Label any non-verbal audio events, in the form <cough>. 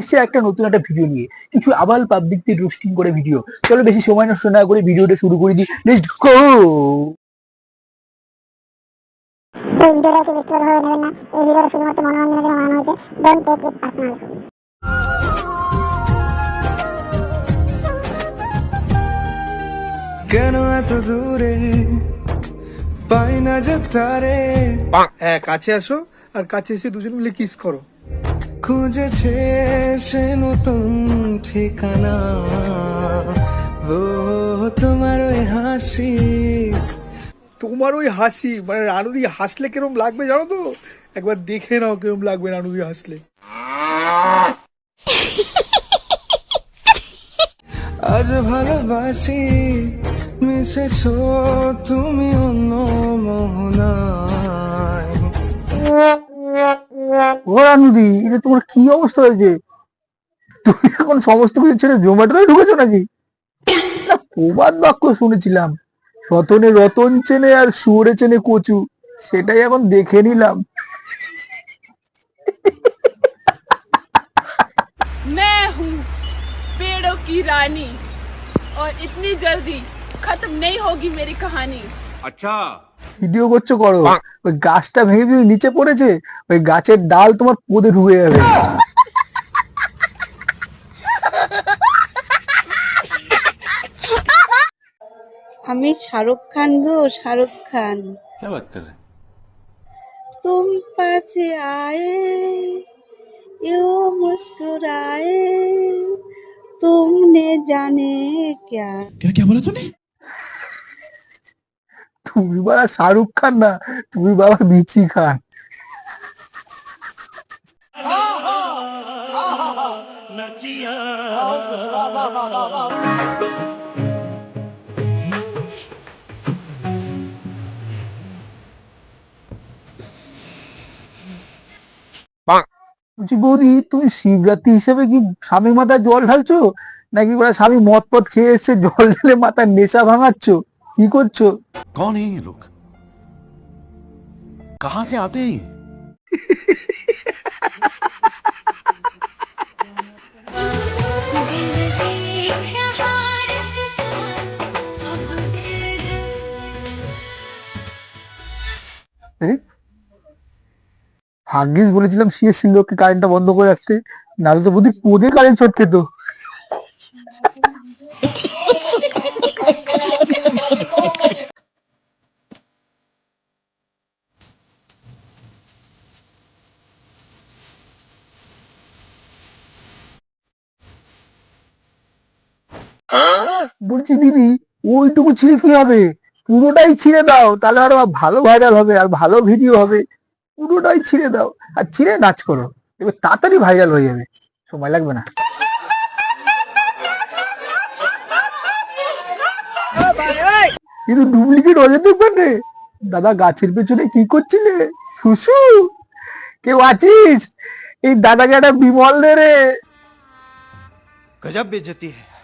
এসছে একটা নতুন একটা ভিডিও নিয়ে। কিছু আবাল পাবলিকদের রোস্টিং করে ভিডিও চলো বেশি সময় নষ্ট না করে ভিডিওটা শুরু করে দিই। লেটস গো ভিডিওটা একটু বেশি বড় ভাবে না। এই ভিডিওটা শুধুমাত্র মনোরঞ্জনের জন্য বানানো হয়েছে। ডোন্ট টেক ইট পার্সোনাল কেন এত দূরে? পাই না যে তারে। হ্যাঁ কাছে আসো আর কাছে এসে দুজন মিলে কিস করো। খুঁজেছে সে নতুন ঠিকানা। ও তোমার ওই হাসি। তোমার ওই হাসি মানে রানুদি হাসলে কিরম লাগবে জানো তো? একবার দেখে নাও কিরম লাগবে রানুদি হাসলে। আজ ভালোবাসি মিশেছো তুমি অন্য মোহনায় ও রানুদি এটা তোমার কি অবস্থা হয়েছে তুমি এখন সমস্ত কিছু ছেড়ে জোম্যাটোতে ঢুকেছো নাকি না প্রবাদ বাক্য শুনেছিলাম রতনে রতন চেনে আর শুয়োরে চেনে কচু সেটাই এখন দেখে নিলাম मैं हूँ पेड़ों की रानी और इतनी जल्दी खत्म नहीं होगी मेरी कहानी ভিডিও করছো করো ওই গাছটা ভেঙে ভেঙে নিচে পড়েছে ওই গাছের ডাল তোমার পোদে ঢুকে যাবে আমি শাহরুখ খান গো শাহরুখ খান क्या बात कर रहे हैं तुम पास आए यू मुस्कुराए तुमने जाने क्या তুমি বাবা শাহরুখ খান না তুমি বাবা মিচি খান। বলছি বৌদি তুমি শিবরাত্রি হিসেবে কি স্বামী মাথায় জল ঢালছো? নাকি স্বামী মদ পথ খেয়ে এসছে জল ঢেলে মাথার নেশা ভাঙাচ্ছ? কি করছো कौन है ये लोग कहाँ से आते हैं ये? এই, ভাগ্যিস বলেছিলাম সিএসসি লোককে কারেন্টটা বন্ধ করে রাখতে নাহলে তো বুদ্ধি পোদে কারেন্ট শর্ট খেত <laughs> বলছি দিদি, ওইটুকু ছিঁড়ে কি হবে? পুরোটাই ছিঁড়ে দাও, তাহলে আরও ভালো ভাইরাল হবে, আর ভালো ভিডিও হবে। পুরোটাই ছিঁড়ে দাও, আর ছিঁড়ে নাচ করো, এবার তাড়াতাড়ি ভাইরাল হয়ে যাবে। সময় লাগবে না। কিন্তু ডুপ্লিকেট অযোধ্যা দোকানে দাদা গাছের পেছনে কি করছিলে? শুশু কেউ আছিস? এই দাদাকে একটা বিমল দে রে। গজব বেজতি হ্যাঁ